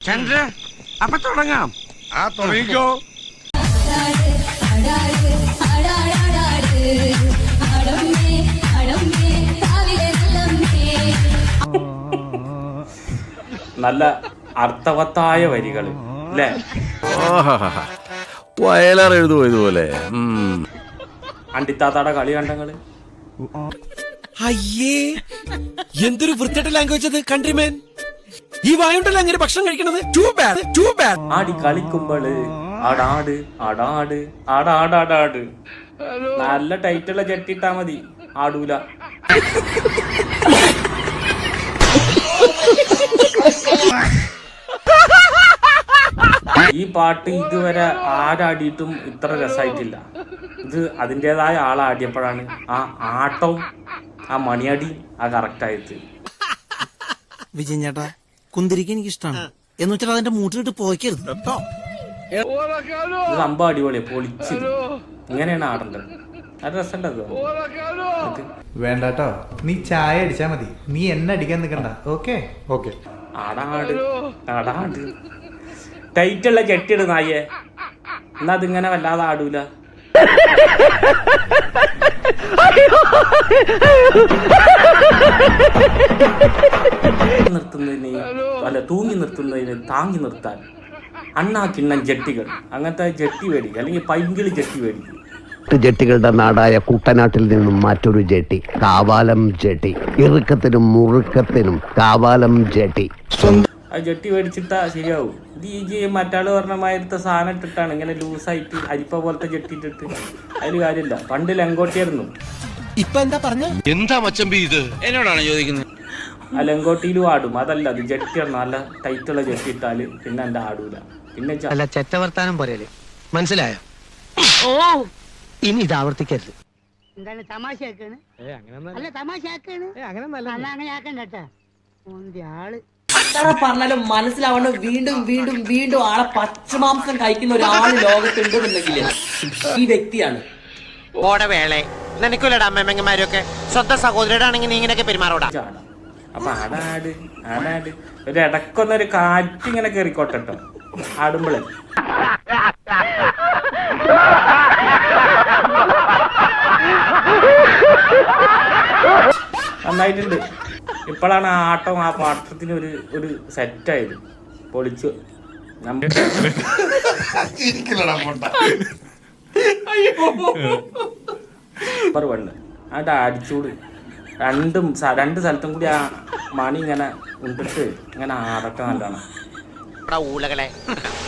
ചന്ദ്ര അപ്പൊ തുടങ്ങാം. ആ തുടങ്ങിക്കോ. നല്ല അർത്ഥവത്തായ വരികൾ അല്ലേ? വയലാർ എഴുതുപോയതുപോലെ. അണ്ടിത്താത്താടെ കളി കണ്ടങ്ങൾ? അയ്യേ എന്തൊരു വൃത്തിയുടെ ലാംഗ്വേജ് അത് കൺട്രിമേൻ ഈ വായുണ്ടല്ലോ അങ്ങനെ ഭക്ഷണം കഴിക്കണത്? ടു ബാഡ് ടു ബാഡ് ആടി കളിക്കുമ്പോൾ ആടാട് ആടാട് ആടാടാടാട്. നല്ല ടൈറ്റുള്ള ചെട്ടിട്ടാ മതി ആടൂല. ഈ പാട്ട് ഇതുവരെ ആരാടിയിട്ടും ഇത്ര രസമായിട്ടില്ല ഇത് അതിന്റെതായ ആളാടിയപ്പോഴാണ് ആ ആട്ടവും ആ മണിയടി ആ കറക്റ്റ് ആയത്. വിജയൻ ചേട്ടാ കുന്തിരിക്ക എനിക്ക് ഇഷ്ടമാണ് എന്ന് വെച്ചാൽ അതിന്റെ മൂട്ടിലിട്ട് പോയിക്കരുത് കേട്ടോ സംഭവം അടിപൊളിയാ പൊളിച്ച്. ഇങ്ങനെയാണ് ആടേണ്ടത്. അത് രസമുണ്ടത് അത്. വേണ്ടാട്ടോ. നീ ചായ അടിച്ചാ മതി. നീ എന്നെ അടിക്കാൻ നിൽക്കണ്ട ഓക്കെ? ഓക്കെ. ആടാട് ആടാട് ടൈറ്റുള്ള ചെട്ടിയിട് നായെ. എന്നാ അതിങ്ങനെ വല്ലാതെ ആടൂല. തൂങ്ങി നിർത്തുന്നതിന് താങ്ങി നിർത്താൻ. അണ്ണാ കിണ്ണൻ ജെട്ടികൾ. അങ്ങനത്തെ ജെട്ടി മേടിക്കുക അല്ലെങ്കിൽ പൈങ്കിളി ജെട്ടി മേടിക്കുക ജെട്ടികളുടെ നാടായ കുട്ടനാട്ടിൽ നിന്നും മറ്റൊരു ജെട്ടി. കാവാലം ജെട്ടി. ഇറുക്കത്തിനും മുറുക്കത്തിനും കാവാലം ജെട്ടി. ആ ജെട്ടി മേടിച്ചിട്ടാ ശരിയാവും. ഇത് ഈ മറ്റാൾ പറഞ്ഞ മാതിരത്തെ സാധനം ഇട്ടിട്ടാണ് ഇങ്ങനെ ലൂസായിട്ട് അരിപ്പ പോലത്തെ ജെട്ടി ഇട്ടിട്ട്. അതിന് കാര്യമില്ല. പണ്ട് ലങ്കോട്ടിയായിരുന്നു. ഇപ്പൊ എന്താ പറഞ്ഞ? എന്താ മച്ചമ്പി ഇത്? എന്നോടാണ് ചോദിക്കുന്നത്. ആ ലങ്കോട്ടിയിലും ആടും. അതല്ല അത് ജെട്ടിയാണ് നല്ല ടൈറ്റുള്ള ജെട്ടി ഇട്ടാൽ പിന്നെ എന്റെ ആടൂല. പിന്നെ ച- അല്ല ചെറ്റവർത്താനം പോരല്ലേ മനസ്സിലായോ? ഓ. ഇനി ഇത് ആവർത്തിക്കരുത്. എന്താണ് തമാശയാക്കാണ് അല്ല. തമാശയാക്കാണ് അല്ല അങ്ങനെ ആക്കണ്ട കേട്ടാ. ഓന്റെ ആൾ. എത്ര പറഞ്ഞാലും മനസ്സിലാവണ്ട് വീണ്ടും വീണ്ടും വീണ്ടും ആളെ പച്ചമാംസം കഴിക്കുന്ന ഒരാൾ ലോകത്തുണ്ടെന്നുണ്ടെങ്കിൽ ഈ വ്യക്തിയാണ്. ഓടവേളെ നിനക്കില്ലടാ അമ്മമ്മമാരൊക്കെ. സ്വന്തം സഹോദരടാണെങ്കിൽ നീ ഇങ്ങനെയൊക്കെ പെരുമാറോടാ. ചാടാം. അപ്പൊ ആടാട് ആടാട് ഒരു ഇടക്കൊന്നൊരു കാറ്റ് ഇങ്ങനെ കയറിക്കോട്ടെ കേട്ടോ ആടുമ്പോഴേ നന്നായിട്ടുണ്ട്. ഇപ്പോഴാണ് ആ ആട്ടം ആ പാട്ടത്തിന് ഒരു ഒരു സെറ്റായത്. പൊളിച്ചു. Number one. ആട്ട് അടിച്ചൂട്. രണ്ടും രണ്ട് സ്ഥലത്തും കൂടി ആ മണി ഇങ്ങനെ ഉണ്ടിട്ട് ഇങ്ങനെ ആടൊക്കെ നല്ലതാണ് ഊളകളെ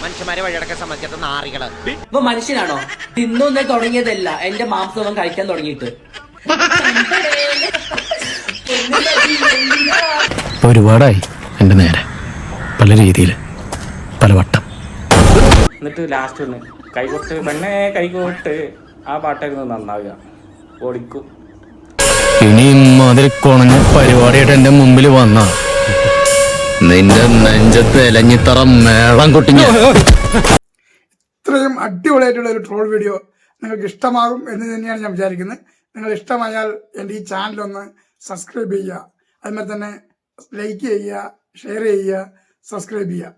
മനുഷ്യന്മാരെ വഴിയടക്കാൻ സമ്മതിക്കാത്ത നാറികൾ. ഇപ്പൊ മനുഷ്യനാണോ? തിന്നൊന്നേ തുടങ്ങിയതല്ല. എന്റെ മാംസം അവൻ കഴിക്കാൻ തുടങ്ങിയിട്ട്. ഒരുപാടായി എന്റെ നേരെ. പല രീതിയിൽ പല വട്ടം. എന്നിട്ട് ലാസ്റ്റ് ഒന്ന്. കൈകൊട്ട് പെണ്ണേ കൈകൊട്ട്. ആ പാട്ടായിരുന്നു നന്നാവുക. ഓടിക്കും. ഇനി ഇമാതിരി കുണഞ്ഞ പരിപാടിയായിട്ട് എന്റെ മുമ്പിൽ വന്ന. നിന്റെ നെഞ്ചത്ത് എലഞ്ഞിത്തറ മേളം കൊട്ടിഞ്ഞ ഇത്രയും അടിപൊളിയായിട്ടുള്ള ഒരു ട്രോൾ വീഡിയോ നിങ്ങൾക്ക് ഇഷ്ടമാകും എന്ന് തന്നെയാണ് ഞാൻ വിചാരിക്കുന്നത്. നിങ്ങൾ ഇഷ്ടമായാൽ എന്റെ ഈ ചാനൽ ഒന്ന് സബ്സ്ക്രൈബ് ചെയ്യുക. അതുപോലെ തന്നെ ലൈക്ക് ചെയ്യുക ഷെയർ ചെയ്യുക സബ്സ്ക്രൈബ് ചെയ്യുക.